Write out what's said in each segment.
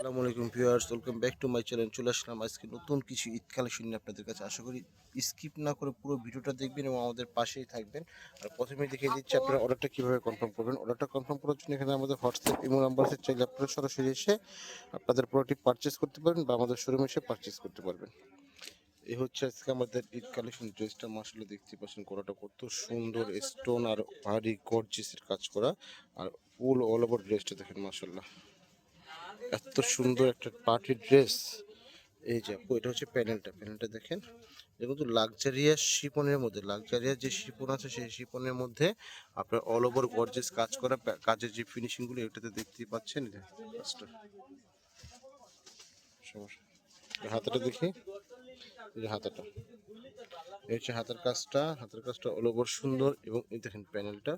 আসসালামু আলাইকুম viewers, welcome back to my channel, চলে আসলাম আজকে নতুন কিছু ঈদ কালেকশন আপনাদের কাছে। আশা করি স্কিপ না করে পুরো ভিডিওটা দেখবেন এবং আমাদের পাশেই থাকবেন। আর প্রথমে দেখিয়ে দিচ্ছি আপনারা অর্ডারটা কীভাবে কনফার্ম করবেন। অর্ডারটা কনফার্ম করার জন্য এখানে আমাদের হোয়াটসঅ্যাপ ইমো নাম্বার আছে, চাইলে আপনারা সরাসরি এসে আপনাদের প্রোডাক্টটি পারচেস করতে পারেন বা আমাদের শোরুমে এসে পারচেস করতে পারবেন। এই হচ্ছে আজকে আমাদের ঈদ কালেকশন। ড্রেসটা মাসলে দেখতে পাচ্ছেন করাটা কত সুন্দর স্টোন আর ভারী গর্জিসের কাজ করা। আর ফুল অল ওভার ড্রেসটা দেখেন মাসাল্লাহ এত সুন্দর একটা পার্টি ড্রেস। এই যে আপু, এটা হচ্ছে প্যানেলটা। প্যানেলটা দেখেন। এটা কিন্তু লাক্সারিয়াস শিপনের মধ্যে। লাক্সারিয়াস যে শিপন আছে, সেই শিপনের মধ্যে আপনার অল ওভার গর্জেস কাজ করা কাজের যে ফিনিশিংগুলো এটাতে দেখতেই পাচ্ছেন যে কাজটা। হাতাটা দেখি। এই যে হাতাটা। এই হচ্ছে হাতের কাজটা। হাতের কাজটা অল ওভার সুন্দর এবং এই দেখেন প্যানেলটা।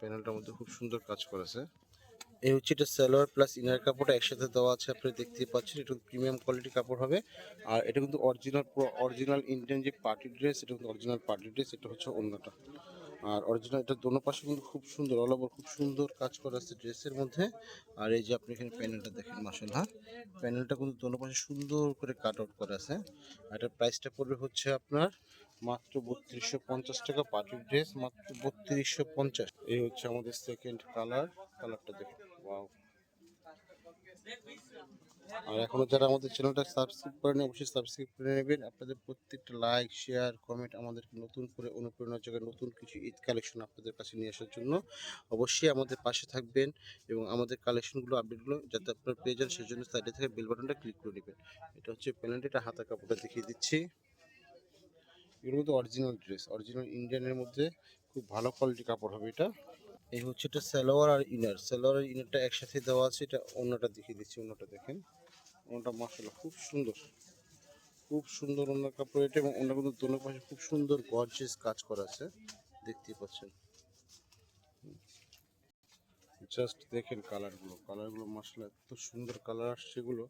প্যানেলটার মধ্যে খুব সুন্দর কাজ করেছে। এই হচ্ছে এটা সালোয়ার প্লাস ইনার কাপড়টা একসাথে দেওয়া আছে, আপনি দেখতেই পাচ্ছেন, এটা প্রিমিয়াম কোয়ালিটি কাপড় হবে। আর এটা কিন্তু অরিজিনাল অরিজিনাল ইন্ডিয়ান যে পার্টি ড্রেস এটা কিন্তু অরিজিনাল পার্টি ড্রেস এটা হচ্ছে অন্যটা। আর অরিজিনাল এটা দোনো পাশে কিন্তু খুব সুন্দর অল ওভার খুব সুন্দর কাজ করা আছে ড্রেসের মধ্যে। আর এই যে আপনি এখানে প্যানেলটা দেখেন মাসাল্লাহ প্যানেলটা কিন্তু দোনো পাশে সুন্দর করে কাট আউট করা আছে। আর এটার প্রাইসটা পড়বে হচ্ছে আপনার মাত্র বত্রিশশো পঞ্চাশ টাকা পার্টি ড্রেস মাত্র বত্রিশশো পঞ্চাশ। এই হচ্ছে আমাদের সেকেন্ড কালার কালারটা দেখুন। আর এখনও যারা আমাদের চ্যানেলটা সাবস্ক্রাইব করেন, অবশ্যই সাবস্ক্রাইব করে নেবেন। আপনাদের প্রত্যেকটা লাইক শেয়ার কমেন্ট আমাদেরকে নতুন করে অনুপ্রেরণার জায়গায় নতুন কিছু ঈদ কালেকশন আপনাদের কাছে নিয়ে আসার জন্য অবশ্যই আমাদের পাশে থাকবেন এবং আমাদের কালেকশনগুলো আপডেটগুলো যাতে আপনারা পেয়ে যান সেই জন্য সাইডে থেকে বেল বাটনটা ক্লিক করে নেবেন। এটা হচ্ছে প্যানেলটা, এটা হাতা কাপড়টা দেখিয়ে দিচ্ছি। এগুলো কিন্তু অরিজিনাল ড্রেস অরিজিনাল ইন্ডিয়ানের মধ্যে খুব ভালো কোয়ালিটি কাপড় হবে এটা। এই হচ্ছে এটা সালোয়ার আর ইনার সালোয়ার আর ইনারটা একসাথে দেওয়া আছে, এটা অন্যটা দেখিয়ে দিচ্ছি, অন্যটা দেখেন। অন্যটা মাসাল্লাহ খুব সুন্দর। খুব সুন্দর অন্য কাপড় এটা এবং অন্য কিন্তু দোনো পাশে খুব সুন্দর গর্জেস কাজ করা আছে। দেখতেই পাচ্ছেন। জাস্ট দেখেন কালারগুলো কালারগুলো মাসাল্লাহ এত সুন্দর কালার আসছে এগুলো।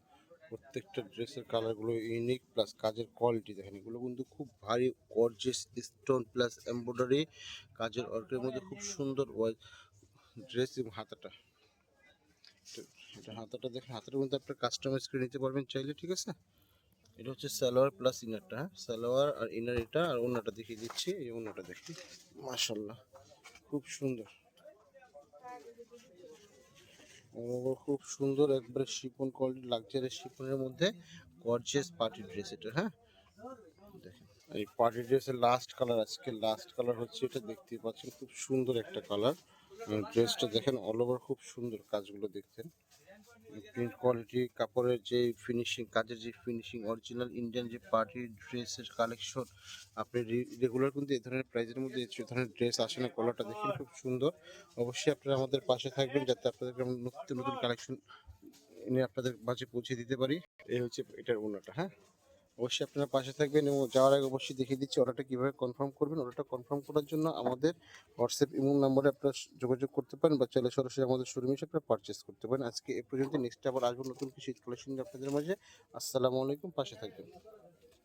প্রত্যেকটা ড্রেসের কালারগুলো ইউনিক প্লাস কাজের কোয়ালিটি দেখেন। এগুলো কিন্তু খুব ভারী গর্জিয়াস স্টোন প্লাস এমব্রয়ডারি কাজের ওয়ার্কের মধ্যে খুব সুন্দর ড্রেস এবং হাতাটা। এটা- হাতাটা দেখেন হাতার মধ্যে আপনার কাস্টমাইজ করে নিতে পারবেন চাইলে, ঠিক আছে? এটা হচ্ছে সালোয়ার প্লাস ইনারটা হ্যাঁ? সালোয়ার আর ইনার এটা আর অন্যটা দেখিয়ে দিচ্ছি, এই অন্যটা দেখি। মাশাল্লাহ খুব সুন্দর। খুব সুন্দর একবারে শিপন কোয়ালিটি লাগজারি শিপনের মধ্যে গর্জিয়াস পার্টি ড্রেস এটা হ্যাঁ? দেখেন, এই পার্টি ড্রেসের লাস্ট কালার আজকে লাস্ট কালার হচ্ছে এটা দেখতেই পাচ্ছেন, খুব সুন্দর একটা কালার ড্রেসটা দেখেন অল ওভার খুব সুন্দর কাজগুলো দেখছেন। প্রিন্ট কোয়ালিটি কাপড়ের যে ফিনিশিং কাজের যে ফিনিশিং অরিজিনাল ইন্ডিয়ান যে পার্টি ড্রেসের কালেকশন আপনি রেগুলার কিন্তু এই ধরনের প্রাইজের মধ্যে এই ধরনের ড্রেস আসে না কলারটা দেখেন খুব সুন্দর। অবশ্যই আপনারা আমাদের পাশে থাকবেন যাতে আপনাদেরকে আমরা নতুন নতুন কালেকশন এনে আপনাদের মাঝে পৌঁছে দিতে পারি। এই হচ্ছে এটার ওনাটা হ্যাঁ? অবশ্যই আপনারা পাশে থাকবেন এবং যাওয়ার আগে অবশ্যই দেখিয়ে দিচ্ছি অর্ডারটা কীভাবে কনফার্ম করবেন। অর্ডারটা কনফার্ম করার জন্য আমাদের হোয়াটসঅ্যাপ ইমো নম্বরে আপনারা যোগাযোগ করতে পারেন বা চাইলে সরাসরি আমাদের শোরুমে এসে আপনারা পারচেস করতে পারেন। আজকে এ পর্যন্ত নেক্সট আবার আসব নতুন কিছু শীত কালেকশন আপনাদের মাঝে। আসসালামু আলাইকুম। পাশে থাকবেন।